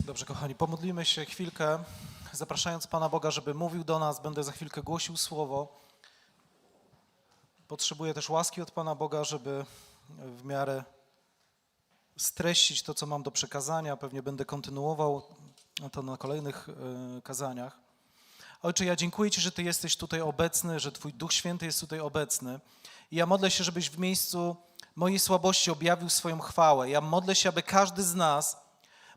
Dobrze, kochani, pomodlimy się chwilkę, zapraszając Pana Boga, żeby mówił do nas. Będę za chwilkę głosił słowo. Potrzebuję też łaski od Pana Boga, żeby w miarę streścić to, co mam do przekazania. Pewnie będę kontynuował to na kolejnych e, kazaniach. Ojcze, ja dziękuję Ci, że Ty jesteś tutaj obecny, że Twój Duch Święty jest tutaj obecny. I ja modlę się, żebyś w miejscu mojej słabości objawił swoją chwałę. Ja modlę się, aby każdy z nas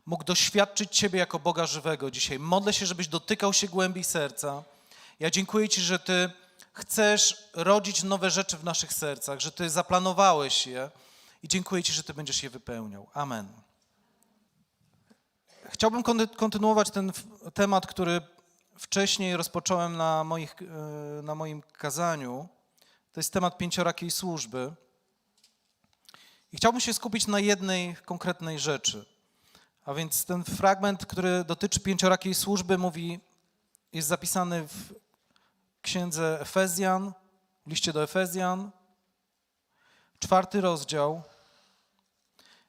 mógł doświadczyć Ciebie jako Boga żywego dzisiaj. Modlę się, żebyś dotykał się głębi serca. Ja dziękuję Ci, że Ty chcesz rodzić nowe rzeczy w naszych sercach, że Ty zaplanowałeś je i dziękuję Ci, że Ty będziesz je wypełniał. Amen. Chciałbym konty- kontynuować ten temat, który wcześniej rozpocząłem na, moich, e, na moim kazaniu. To jest temat pięciorakiej służby. I chciałbym się skupić na jednej konkretnej rzeczy. A więc ten fragment, który dotyczy pięciorakiej służby, mówi, jest zapisany w księdze Efezjan, w liście do Efezjan, czwarty rozdział,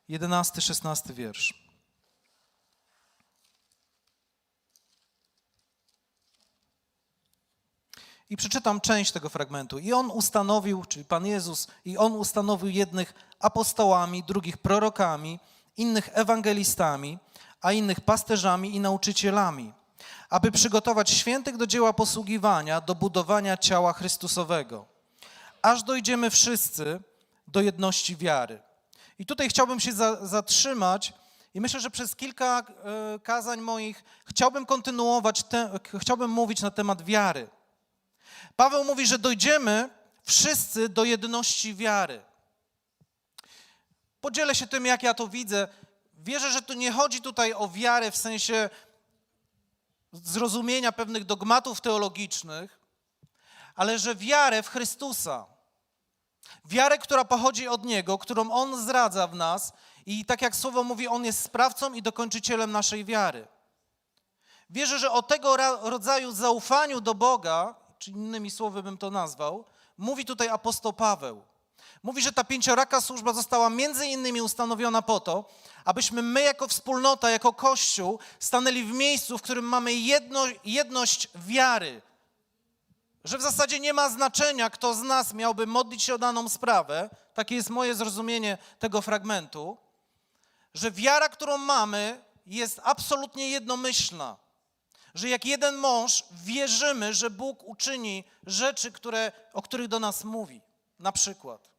jedenasty, szesnasty wiersz. I przeczytam część tego fragmentu. I on ustanowił, czyli Pan Jezus, i on ustanowił jednych apostołami, drugich prorokami, innych ewangelistami, a innych pasterzami i nauczycielami, aby przygotować świętych do dzieła posługiwania, do budowania ciała Chrystusowego, aż dojdziemy wszyscy do jedności wiary. I tutaj chciałbym się za, zatrzymać i myślę, że przez kilka e, kazań moich chciałbym kontynuować, te, chciałbym mówić na temat wiary. Paweł mówi, że dojdziemy wszyscy do jedności wiary. Podzielę się tym, jak ja to widzę. Wierzę, że tu nie chodzi tutaj o wiarę w sensie zrozumienia pewnych dogmatów teologicznych, ale że wiarę w Chrystusa. Wiarę, która pochodzi od Niego, którą On zdradza w nas i tak jak słowo mówi, On jest sprawcą i dokończycielem naszej wiary. Wierzę, że o tego rodzaju zaufaniu do Boga, czy innymi słowy bym to nazwał, mówi tutaj apostoł Paweł. Mówi, że ta pięcioraka służba została między innymi ustanowiona po to, abyśmy my jako wspólnota, jako Kościół stanęli w miejscu, w którym mamy jedno, jedność wiary. Że w zasadzie nie ma znaczenia, kto z nas miałby modlić się o daną sprawę. Takie jest moje zrozumienie tego fragmentu. Że wiara, którą mamy, jest absolutnie jednomyślna że jak jeden mąż wierzymy, że Bóg uczyni rzeczy, które, o których do nas mówi. Na przykład.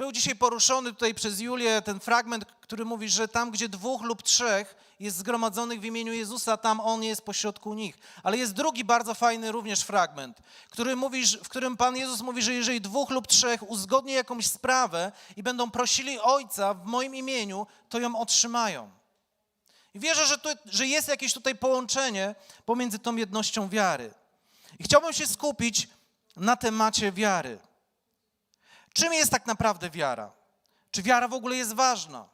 Był dzisiaj poruszony tutaj przez Julię ten fragment, który mówi, że tam, gdzie dwóch lub trzech jest zgromadzonych w imieniu Jezusa, tam On jest pośrodku nich. Ale jest drugi bardzo fajny również fragment, który mówi, w którym Pan Jezus mówi, że jeżeli dwóch lub trzech uzgodni jakąś sprawę i będą prosili Ojca w moim imieniu, to ją otrzymają. I wierzę, że, tu, że jest jakieś tutaj połączenie pomiędzy tą jednością wiary. I chciałbym się skupić na temacie wiary. Czym jest tak naprawdę wiara? Czy wiara w ogóle jest ważna?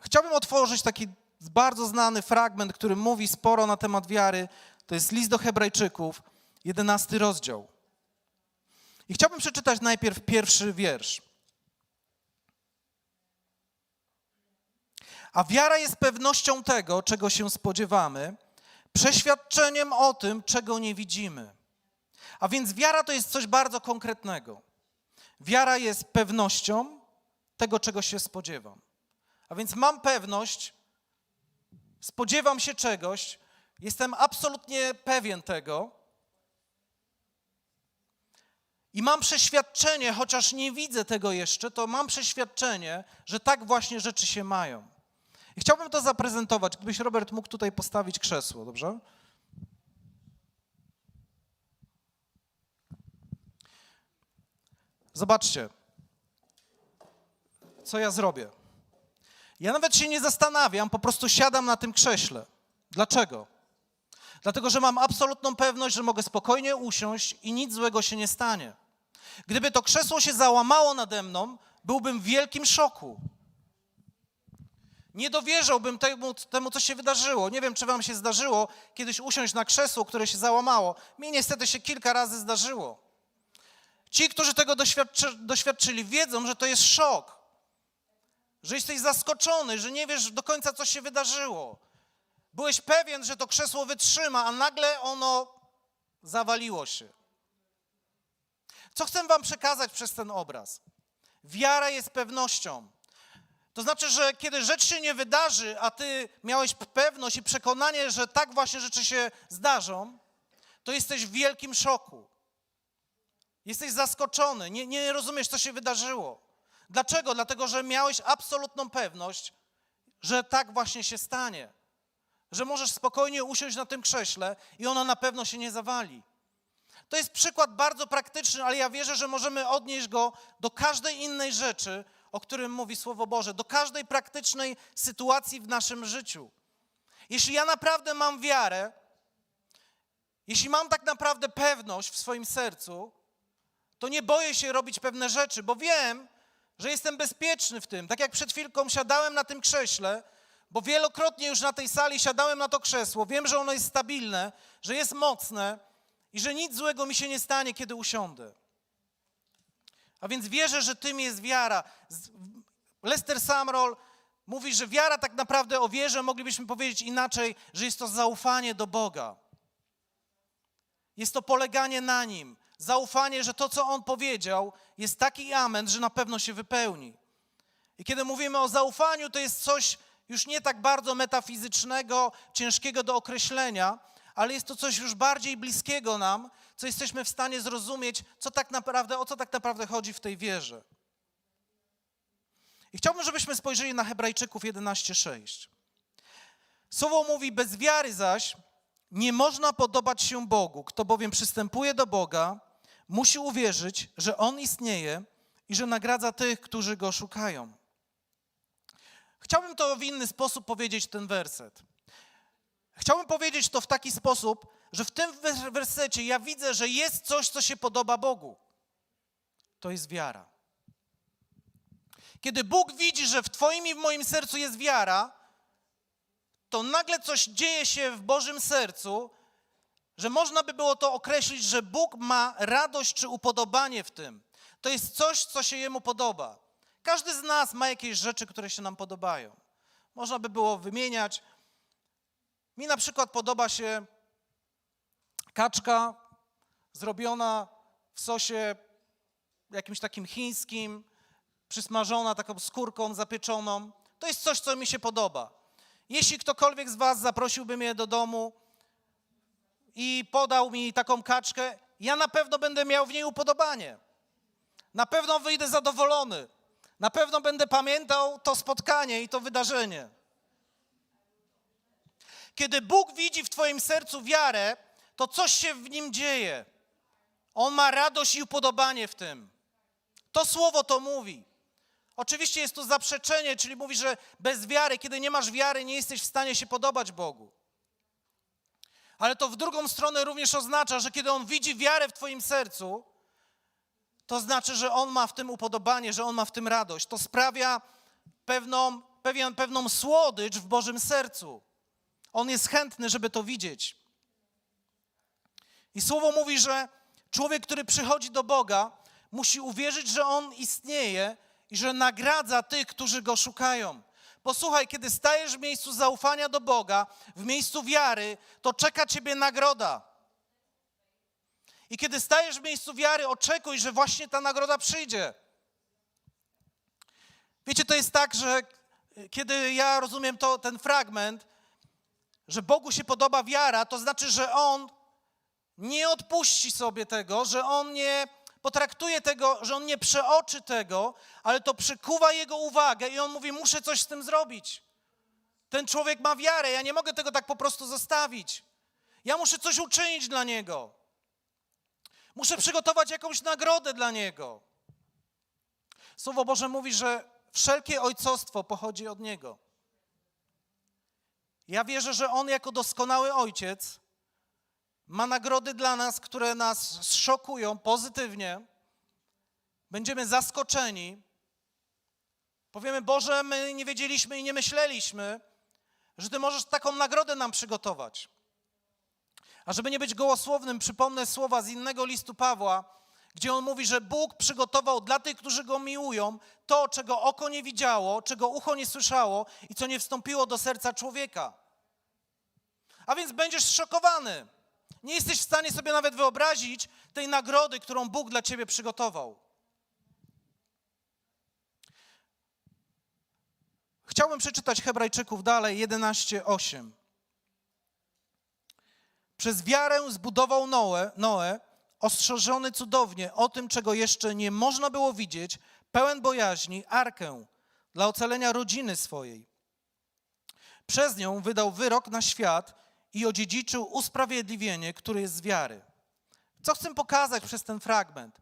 Chciałbym otworzyć taki bardzo znany fragment, który mówi sporo na temat wiary. To jest list do Hebrajczyków, jedenasty rozdział. I chciałbym przeczytać najpierw pierwszy wiersz. A wiara jest pewnością tego, czego się spodziewamy, przeświadczeniem o tym, czego nie widzimy. A więc wiara to jest coś bardzo konkretnego. Wiara jest pewnością tego, czego się spodziewam. A więc mam pewność, spodziewam się czegoś, jestem absolutnie pewien tego i mam przeświadczenie, chociaż nie widzę tego jeszcze, to mam przeświadczenie, że tak właśnie rzeczy się mają. I chciałbym to zaprezentować. Gdybyś, Robert, mógł tutaj postawić krzesło, dobrze? Zobaczcie, co ja zrobię. Ja nawet się nie zastanawiam, po prostu siadam na tym krześle. Dlaczego? Dlatego, że mam absolutną pewność, że mogę spokojnie usiąść i nic złego się nie stanie. Gdyby to krzesło się załamało nade mną, byłbym w wielkim szoku. Nie dowierzałbym temu, temu, co się wydarzyło. Nie wiem, czy wam się zdarzyło kiedyś usiąść na krzesło, które się załamało. Mi niestety się kilka razy zdarzyło. Ci, którzy tego doświadczy, doświadczyli, wiedzą, że to jest szok. że jesteś zaskoczony, że nie wiesz do końca, co się wydarzyło. Byłeś pewien, że to krzesło wytrzyma, a nagle ono zawaliło się. Co chcę Wam przekazać przez ten obraz? Wiara jest pewnością. To znaczy, że kiedy rzecz się nie wydarzy, a Ty miałeś pewność i przekonanie, że tak właśnie rzeczy się zdarzą, to jesteś w wielkim szoku. Jesteś zaskoczony, nie, nie rozumiesz, co się wydarzyło. Dlaczego? Dlatego, że miałeś absolutną pewność, że tak właśnie się stanie. Że możesz spokojnie usiąść na tym krześle i ono na pewno się nie zawali. To jest przykład bardzo praktyczny, ale ja wierzę, że możemy odnieść go do każdej innej rzeczy, o którym mówi Słowo Boże, do każdej praktycznej sytuacji w naszym życiu. Jeśli ja naprawdę mam wiarę, jeśli mam tak naprawdę pewność w swoim sercu, to nie boję się robić pewne rzeczy, bo wiem, że jestem bezpieczny w tym. Tak jak przed chwilką siadałem na tym krześle, bo wielokrotnie już na tej sali siadałem na to krzesło. Wiem, że ono jest stabilne, że jest mocne i że nic złego mi się nie stanie, kiedy usiądę. A więc wierzę, że tym jest wiara. Lester Samroll mówi, że wiara tak naprawdę o wierze moglibyśmy powiedzieć inaczej, że jest to zaufanie do Boga. Jest to poleganie na Nim. Zaufanie, że to, co On powiedział, jest taki amen, że na pewno się wypełni. I kiedy mówimy o zaufaniu, to jest coś już nie tak bardzo metafizycznego, ciężkiego do określenia, ale jest to coś już bardziej bliskiego nam, co jesteśmy w stanie zrozumieć, co tak naprawdę, o co tak naprawdę chodzi w tej wierze. I chciałbym, żebyśmy spojrzeli na Hebrajczyków 11:6. Słowo mówi: Bez wiary zaś nie można podobać się Bogu. Kto bowiem przystępuje do Boga, musi uwierzyć, że On istnieje i że nagradza tych, którzy go szukają. Chciałbym to w inny sposób powiedzieć ten werset. Chciałbym powiedzieć to w taki sposób, że w tym wers- wersecie ja widzę, że jest coś, co się podoba Bogu. To jest wiara. Kiedy Bóg widzi, że w Twoim i w moim sercu jest wiara, to nagle coś dzieje się w Bożym sercu, że można by było to określić, że Bóg ma radość czy upodobanie w tym. To jest coś, co się Jemu podoba. Każdy z nas ma jakieś rzeczy, które się nam podobają. Można by było wymieniać. Mi na przykład podoba się kaczka zrobiona w sosie jakimś takim chińskim, przysmażona taką skórką zapieczoną. To jest coś, co mi się podoba. Jeśli ktokolwiek z Was zaprosiłby mnie do domu i podał mi taką kaczkę, ja na pewno będę miał w niej upodobanie. Na pewno wyjdę zadowolony. Na pewno będę pamiętał to spotkanie i to wydarzenie. Kiedy Bóg widzi w Twoim sercu wiarę, to coś się w nim dzieje. On ma radość i upodobanie w tym. To słowo to mówi. Oczywiście jest tu zaprzeczenie, czyli mówi, że bez wiary, kiedy nie masz wiary, nie jesteś w stanie się podobać Bogu. Ale to w drugą stronę również oznacza, że kiedy On widzi wiarę w Twoim sercu, to znaczy, że On ma w tym upodobanie, że On ma w tym radość. To sprawia pewną, pewien, pewną słodycz w Bożym sercu. On jest chętny, żeby to widzieć. I słowo mówi, że człowiek, który przychodzi do Boga, musi uwierzyć, że On istnieje i że nagradza tych, którzy Go szukają. Posłuchaj, kiedy stajesz w miejscu zaufania do Boga, w miejscu wiary, to czeka Ciebie nagroda. I kiedy stajesz w miejscu wiary, oczekuj, że właśnie ta nagroda przyjdzie. Wiecie, to jest tak, że kiedy ja rozumiem to, ten fragment, że Bogu się podoba wiara, to znaczy, że On nie odpuści sobie tego, że On nie potraktuje tego, że On nie przeoczy tego, ale to przykuwa Jego uwagę i On mówi, muszę coś z tym zrobić. Ten człowiek ma wiarę, ja nie mogę tego tak po prostu zostawić. Ja muszę coś uczynić dla Niego. Muszę przygotować jakąś nagrodę dla Niego. Słowo Boże mówi, że wszelkie ojcostwo pochodzi od Niego. Ja wierzę, że On jako doskonały ojciec ma nagrody dla nas, które nas zszokują pozytywnie. Będziemy zaskoczeni. Powiemy, Boże, my nie wiedzieliśmy i nie myśleliśmy, że Ty możesz taką nagrodę nam przygotować. A żeby nie być gołosłownym, przypomnę słowa z innego listu Pawła, gdzie on mówi, że Bóg przygotował dla tych, którzy go miłują, to, czego oko nie widziało, czego ucho nie słyszało i co nie wstąpiło do serca człowieka. A więc będziesz zszokowany. Nie jesteś w stanie sobie nawet wyobrazić tej nagrody, którą Bóg dla ciebie przygotował. Chciałbym przeczytać Hebrajczyków dalej 11:8. Przez wiarę zbudował Noe, Noe, ostrzeżony cudownie o tym, czego jeszcze nie można było widzieć, pełen bojaźni, arkę dla ocalenia rodziny swojej. Przez nią wydał wyrok na świat i odziedziczył usprawiedliwienie, które jest z wiary. Co chcę pokazać przez ten fragment?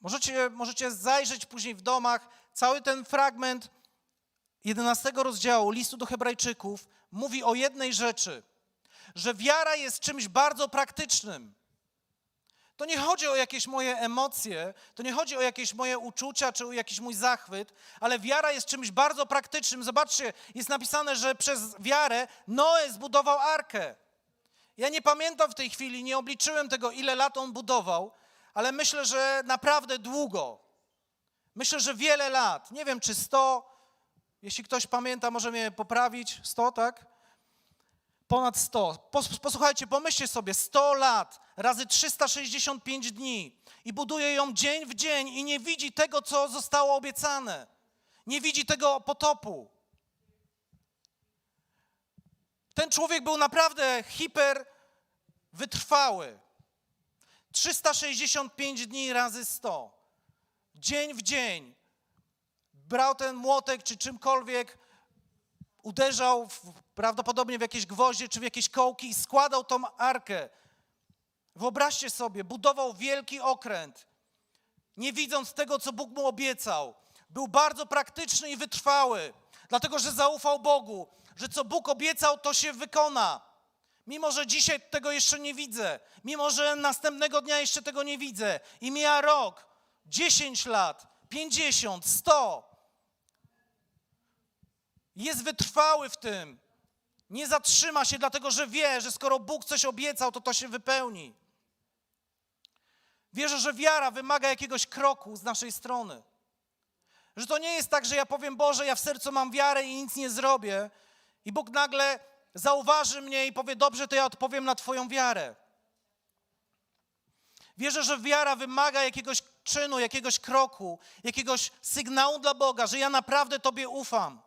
Możecie, możecie zajrzeć później w domach. Cały ten fragment 11 rozdziału listu do Hebrajczyków mówi o jednej rzeczy, że wiara jest czymś bardzo praktycznym. To nie chodzi o jakieś moje emocje, to nie chodzi o jakieś moje uczucia czy o jakiś mój zachwyt, ale wiara jest czymś bardzo praktycznym. Zobaczcie, jest napisane, że przez wiarę Noe zbudował arkę. Ja nie pamiętam w tej chwili, nie obliczyłem tego, ile lat on budował, ale myślę, że naprawdę długo. Myślę, że wiele lat. Nie wiem, czy 100, jeśli ktoś pamięta, może mnie poprawić. 100, tak? Ponad 100. Pos- Posłuchajcie, pomyślcie sobie, 100 lat razy 365 dni i buduje ją dzień w dzień i nie widzi tego, co zostało obiecane. Nie widzi tego potopu. Ten człowiek był naprawdę hiper wytrwały. 365 dni razy 100. Dzień w dzień. Brał ten młotek czy czymkolwiek, uderzał w, prawdopodobnie w jakieś gwoździe czy w jakieś kołki i składał tą arkę. Wyobraźcie sobie, budował wielki okręt, nie widząc tego, co Bóg mu obiecał. Był bardzo praktyczny i wytrwały, dlatego że zaufał Bogu, że co Bóg obiecał, to się wykona. Mimo, że dzisiaj tego jeszcze nie widzę, mimo, że następnego dnia jeszcze tego nie widzę i mija rok, 10 lat, 50, 100, jest wytrwały w tym. Nie zatrzyma się, dlatego że wie, że skoro Bóg coś obiecał, to to się wypełni. Wierzę, że wiara wymaga jakiegoś kroku z naszej strony. Że to nie jest tak, że ja powiem, Boże, ja w sercu mam wiarę i nic nie zrobię, i Bóg nagle zauważy mnie i powie, dobrze, to ja odpowiem na Twoją wiarę. Wierzę, że wiara wymaga jakiegoś czynu, jakiegoś kroku, jakiegoś sygnału dla Boga, że ja naprawdę Tobie ufam.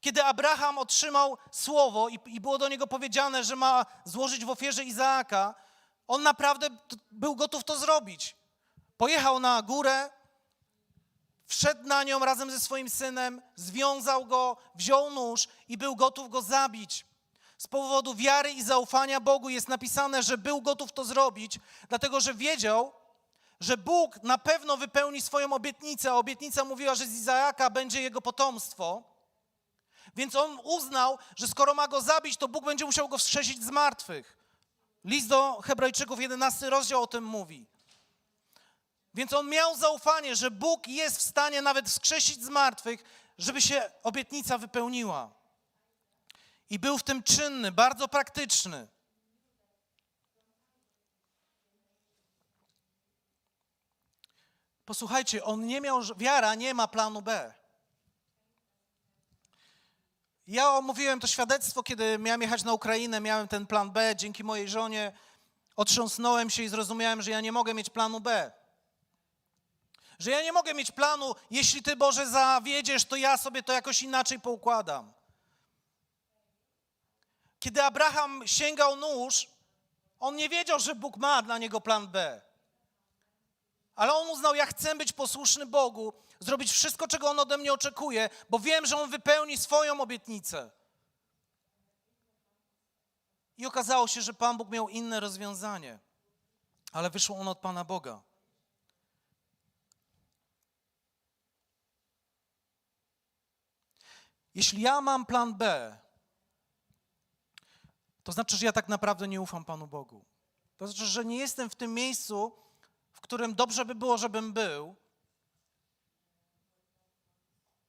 Kiedy Abraham otrzymał słowo i, i było do niego powiedziane, że ma złożyć w ofierze Izaaka, on naprawdę był gotów to zrobić. Pojechał na górę, wszedł na nią razem ze swoim synem, związał go, wziął nóż i był gotów go zabić. Z powodu wiary i zaufania Bogu jest napisane, że był gotów to zrobić, dlatego że wiedział, że Bóg na pewno wypełni swoją obietnicę, obietnica mówiła, że z będzie jego potomstwo. Więc on uznał, że skoro ma go zabić, to Bóg będzie musiał go wskrzesić z martwych. List do Hebrajczyków, 11 rozdział o tym mówi. Więc on miał zaufanie, że Bóg jest w stanie nawet wskrzesić z martwych, żeby się obietnica wypełniła. I był w tym czynny, bardzo praktyczny. Posłuchajcie, on nie miał, wiara nie ma planu B. Ja omówiłem to świadectwo, kiedy miałem jechać na Ukrainę, miałem ten plan B. Dzięki mojej żonie otrząsnąłem się i zrozumiałem, że ja nie mogę mieć planu B. Że ja nie mogę mieć planu, jeśli Ty, Boże, zawiedziesz, to ja sobie to jakoś inaczej poukładam. Kiedy Abraham sięgał nóż, on nie wiedział, że Bóg ma dla niego plan B. Ale on uznał, ja chcę być posłuszny Bogu, zrobić wszystko, czego On ode mnie oczekuje, bo wiem, że On wypełni swoją obietnicę. I okazało się, że Pan Bóg miał inne rozwiązanie, ale wyszło ono od Pana Boga. Jeśli ja mam plan B, to znaczy, że ja tak naprawdę nie ufam Panu Bogu. To znaczy, że nie jestem w tym miejscu, w którym dobrze by było, żebym był,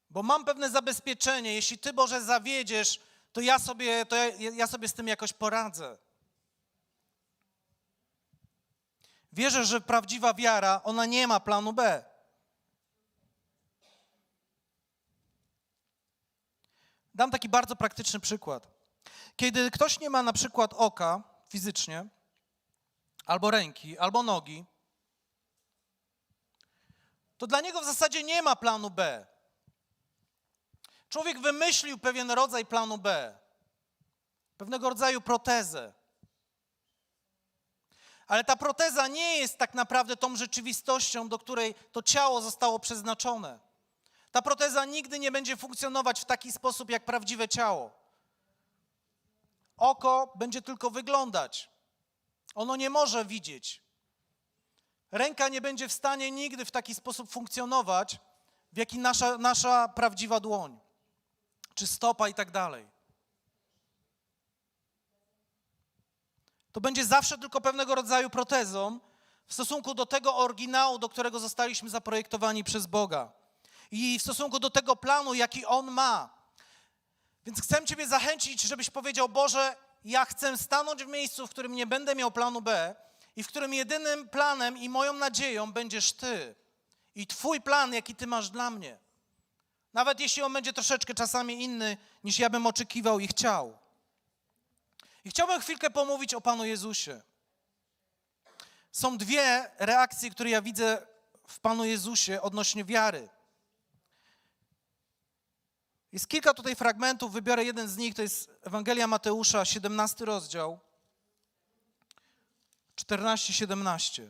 bo mam pewne zabezpieczenie. Jeśli Ty, Boże, zawiedziesz, to ja sobie, to ja, ja sobie z tym jakoś poradzę. Wierzę, że prawdziwa wiara, ona nie ma planu B. Dam taki bardzo praktyczny przykład. Kiedy ktoś nie ma na przykład oka fizycznie, albo ręki, albo nogi, to dla niego w zasadzie nie ma planu B. Człowiek wymyślił pewien rodzaj planu B, pewnego rodzaju protezę. Ale ta proteza nie jest tak naprawdę tą rzeczywistością, do której to ciało zostało przeznaczone. Ta proteza nigdy nie będzie funkcjonować w taki sposób jak prawdziwe ciało. Oko będzie tylko wyglądać. Ono nie może widzieć. Ręka nie będzie w stanie nigdy w taki sposób funkcjonować, w jaki nasza, nasza prawdziwa dłoń, czy stopa i tak dalej. To będzie zawsze tylko pewnego rodzaju protezą w stosunku do tego oryginału, do którego zostaliśmy zaprojektowani przez Boga. I w stosunku do tego planu, jaki On ma. Więc chcę Ciebie zachęcić, żebyś powiedział: Boże, ja chcę stanąć w miejscu, w którym nie będę miał planu B i w którym jedynym planem i moją nadzieją będziesz Ty i Twój plan, jaki Ty masz dla mnie. Nawet jeśli on będzie troszeczkę czasami inny, niż ja bym oczekiwał i chciał. I chciałbym chwilkę pomówić o Panu Jezusie. Są dwie reakcje, które ja widzę w Panu Jezusie odnośnie wiary. Jest kilka tutaj fragmentów, wybiorę jeden z nich, to jest Ewangelia Mateusza, 17 rozdział, 14-17.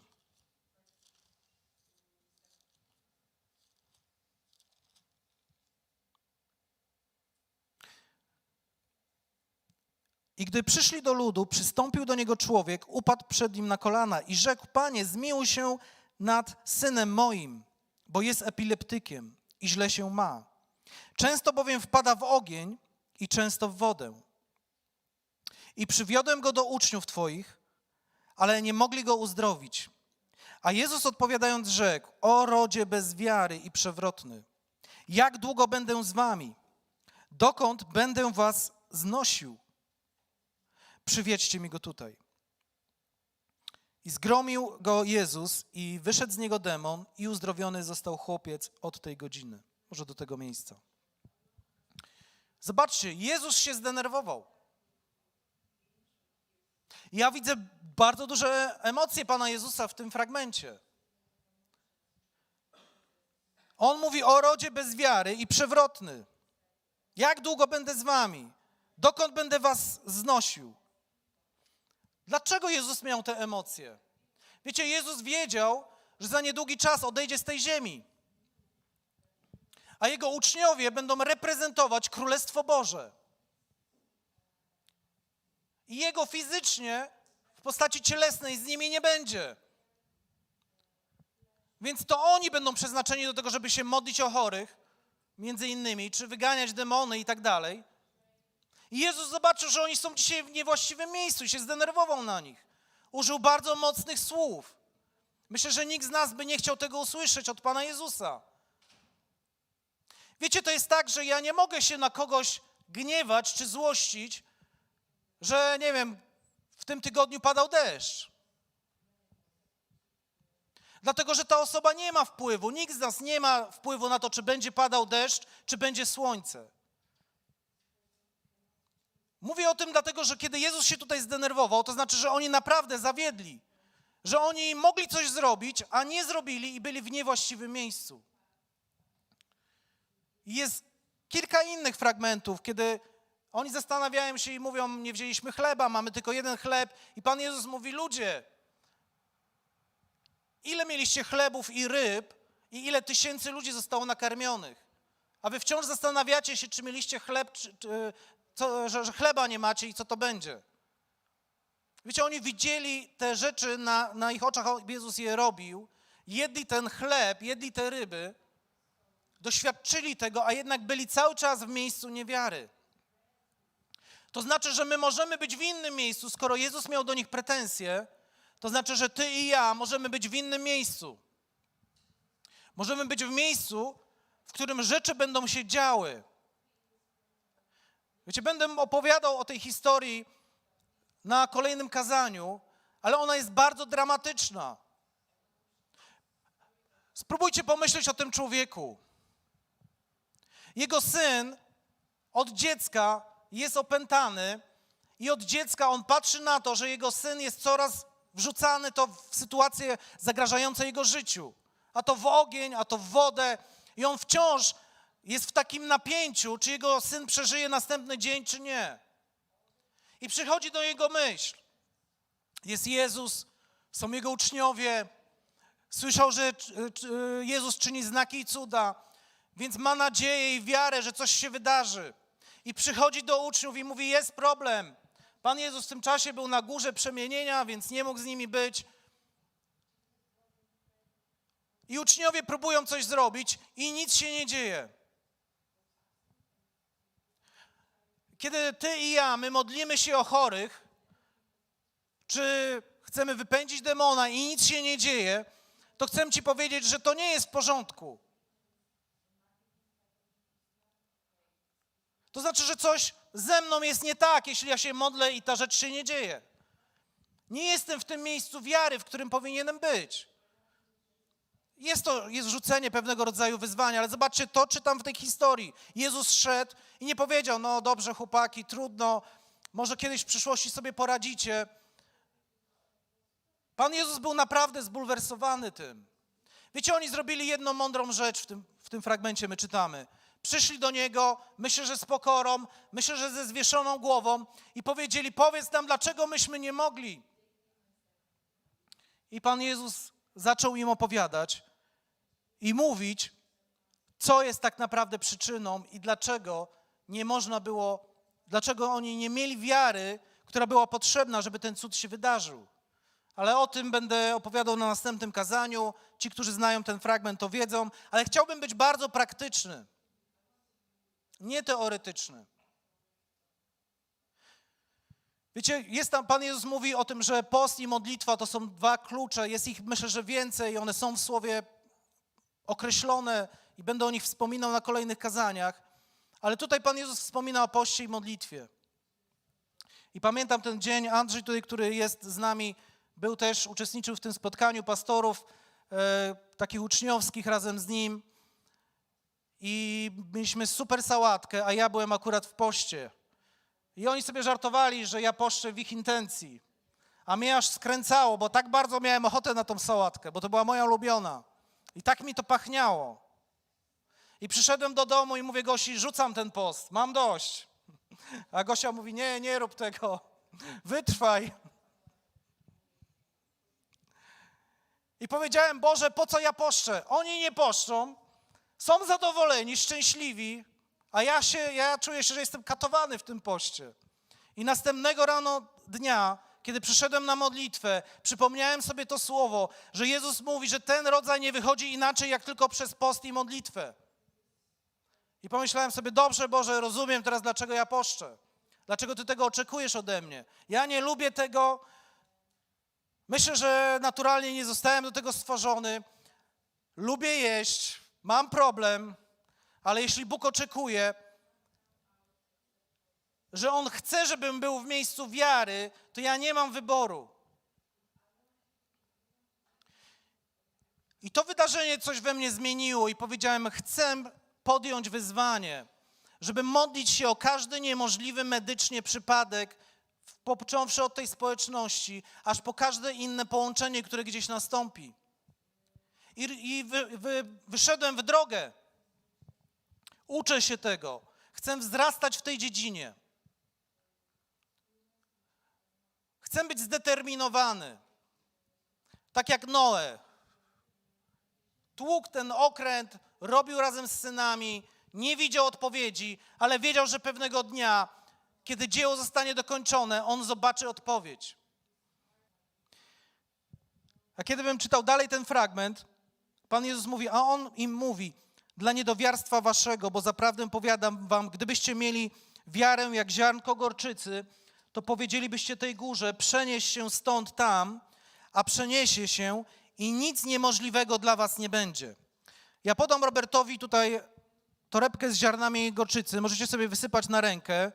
I gdy przyszli do ludu, przystąpił do niego człowiek, upadł przed nim na kolana i rzekł: Panie, zmiłuj się nad synem moim, bo jest epileptykiem i źle się ma. Często bowiem wpada w ogień i często w wodę. I przywiodłem go do uczniów Twoich, ale nie mogli go uzdrowić. A Jezus odpowiadając rzekł: O rodzie bez wiary i przewrotny, jak długo będę z wami? Dokąd będę was znosił? Przywiedźcie mi go tutaj. I zgromił go Jezus i wyszedł z niego demon i uzdrowiony został chłopiec od tej godziny. Może do tego miejsca. Zobaczcie, Jezus się zdenerwował. Ja widzę bardzo duże emocje Pana Jezusa w tym fragmencie. On mówi o rodzie bez wiary i przewrotny. Jak długo będę z wami? Dokąd będę was znosił? Dlaczego Jezus miał te emocje? Wiecie, Jezus wiedział, że za niedługi czas odejdzie z tej ziemi, a jego uczniowie będą reprezentować Królestwo Boże. I jego fizycznie w postaci cielesnej z nimi nie będzie. Więc to oni będą przeznaczeni do tego, żeby się modlić o chorych, między innymi, czy wyganiać demony i tak dalej. I Jezus zobaczył, że oni są dzisiaj w niewłaściwym miejscu i się zdenerwował na nich. Użył bardzo mocnych słów. Myślę, że nikt z nas by nie chciał tego usłyszeć od Pana Jezusa. Wiecie, to jest tak, że ja nie mogę się na kogoś gniewać czy złościć, że nie wiem, w tym tygodniu padał deszcz. Dlatego, że ta osoba nie ma wpływu, nikt z nas nie ma wpływu na to, czy będzie padał deszcz, czy będzie słońce. Mówię o tym dlatego, że kiedy Jezus się tutaj zdenerwował, to znaczy, że oni naprawdę zawiedli, że oni mogli coś zrobić, a nie zrobili i byli w niewłaściwym miejscu. Jest kilka innych fragmentów, kiedy oni zastanawiają się i mówią: Nie wzięliśmy chleba, mamy tylko jeden chleb. I Pan Jezus mówi: Ludzie, ile mieliście chlebów i ryb, i ile tysięcy ludzi zostało nakarmionych? A wy wciąż zastanawiacie się, czy mieliście chleb, czy, czy, co, że, że chleba nie macie i co to będzie. Wiecie, oni widzieli te rzeczy na, na ich oczach, Jezus je robił, jedli ten chleb, jedli te ryby, doświadczyli tego, a jednak byli cały czas w miejscu niewiary. To znaczy, że my możemy być w innym miejscu, skoro Jezus miał do nich pretensje, to znaczy, że ty i ja możemy być w innym miejscu. Możemy być w miejscu, w którym rzeczy będą się działy. Wiecie, będę opowiadał o tej historii na kolejnym kazaniu, ale ona jest bardzo dramatyczna. Spróbujcie pomyśleć o tym człowieku. Jego syn od dziecka jest opętany i od dziecka on patrzy na to, że jego syn jest coraz wrzucany to w sytuacje zagrażające jego życiu. A to w ogień, a to w wodę. I on wciąż jest w takim napięciu, czy jego syn przeżyje następny dzień, czy nie. I przychodzi do jego myśl. Jest Jezus, są jego uczniowie. Słyszał, że Jezus czyni znaki i cuda, więc ma nadzieję i wiarę, że coś się wydarzy. I przychodzi do uczniów i mówi: Jest problem. Pan Jezus w tym czasie był na górze przemienienia, więc nie mógł z nimi być. I uczniowie próbują coś zrobić i nic się nie dzieje. Kiedy ty i ja, my modlimy się o chorych, czy chcemy wypędzić demona i nic się nie dzieje, to chcę ci powiedzieć, że to nie jest w porządku. To znaczy, że coś ze mną jest nie tak, jeśli ja się modlę i ta rzecz się nie dzieje. Nie jestem w tym miejscu wiary, w którym powinienem być. Jest to jest rzucenie pewnego rodzaju wyzwania, ale zobaczcie, to czytam w tej historii. Jezus szedł i nie powiedział, no dobrze chłopaki, trudno, może kiedyś w przyszłości sobie poradzicie. Pan Jezus był naprawdę zbulwersowany tym. Wiecie, oni zrobili jedną mądrą rzecz w tym, w tym fragmencie, my czytamy. Przyszli do Niego, myślę, że z pokorą, myślę, że ze zwieszoną głową i powiedzieli, powiedz nam, dlaczego myśmy nie mogli. I Pan Jezus zaczął im opowiadać i mówić, co jest tak naprawdę przyczyną i dlaczego nie można było, dlaczego oni nie mieli wiary, która była potrzebna, żeby ten cud się wydarzył. Ale o tym będę opowiadał na następnym kazaniu. Ci, którzy znają ten fragment, to wiedzą, ale chciałbym być bardzo praktyczny, nie teoretyczny. Wiecie, jest tam, Pan Jezus mówi o tym, że post i modlitwa to są dwa klucze, jest ich myślę, że więcej, one są w słowie określone i będę o nich wspominał na kolejnych kazaniach, ale tutaj Pan Jezus wspomina o poście i modlitwie. I pamiętam ten dzień, Andrzej tutaj, który jest z nami, był też, uczestniczył w tym spotkaniu pastorów, e, takich uczniowskich razem z nim i mieliśmy super sałatkę, a ja byłem akurat w poście. I oni sobie żartowali, że ja poszczę w ich intencji. A mnie aż skręcało, bo tak bardzo miałem ochotę na tą sałatkę, bo to była moja ulubiona. I tak mi to pachniało. I przyszedłem do domu i mówię Gosi, rzucam ten post, mam dość. A Gosia mówi, nie, nie rób tego, wytrwaj. I powiedziałem, Boże, po co ja poszczę? Oni nie poszczą, są zadowoleni, szczęśliwi, a ja się, ja czuję się, że jestem katowany w tym poście. I następnego rano dnia, kiedy przyszedłem na modlitwę, przypomniałem sobie to słowo, że Jezus mówi, że ten rodzaj nie wychodzi inaczej, jak tylko przez post i modlitwę. I pomyślałem sobie, dobrze Boże, rozumiem teraz, dlaczego ja poszczę. Dlaczego Ty tego oczekujesz ode mnie. Ja nie lubię tego. Myślę, że naturalnie nie zostałem do tego stworzony. Lubię jeść, mam problem, ale jeśli Bóg oczekuje, że On chce, żebym był w miejscu wiary, to ja nie mam wyboru. I to wydarzenie coś we mnie zmieniło i powiedziałem, chcę podjąć wyzwanie, żeby modlić się o każdy niemożliwy medycznie przypadek, począwszy od tej społeczności, aż po każde inne połączenie, które gdzieś nastąpi. I, i wy, wy, wyszedłem w drogę. Uczę się tego. Chcę wzrastać w tej dziedzinie. Chcę być zdeterminowany. Tak jak Noe. Tłukł ten okręt, robił razem z synami, nie widział odpowiedzi, ale wiedział, że pewnego dnia, kiedy dzieło zostanie dokończone, on zobaczy odpowiedź. A kiedy bym czytał dalej ten fragment, Pan Jezus mówi, a On im mówi, dla niedowiarstwa waszego, bo zaprawdę powiadam wam, gdybyście mieli wiarę jak ziarnko gorczycy, to powiedzielibyście tej górze, przenieś się stąd tam, a przeniesie się i nic niemożliwego dla was nie będzie. Ja podam Robertowi tutaj torebkę z ziarnami gorczycy, możecie sobie wysypać na rękę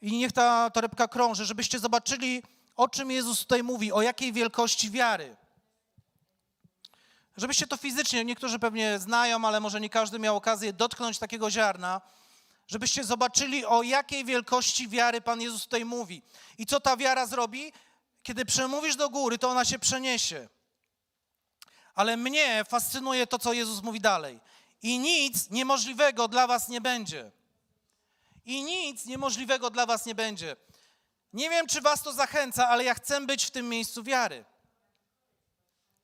i niech ta torebka krąży, żebyście zobaczyli, o czym Jezus tutaj mówi, o jakiej wielkości wiary żebyście to fizycznie, niektórzy pewnie znają, ale może nie każdy miał okazję dotknąć takiego ziarna, żebyście zobaczyli, o jakiej wielkości wiary Pan Jezus tutaj mówi. I co ta wiara zrobi? Kiedy przemówisz do góry, to ona się przeniesie. Ale mnie fascynuje to, co Jezus mówi dalej. I nic niemożliwego dla was nie będzie. I nic niemożliwego dla was nie będzie. Nie wiem, czy was to zachęca, ale ja chcę być w tym miejscu wiary.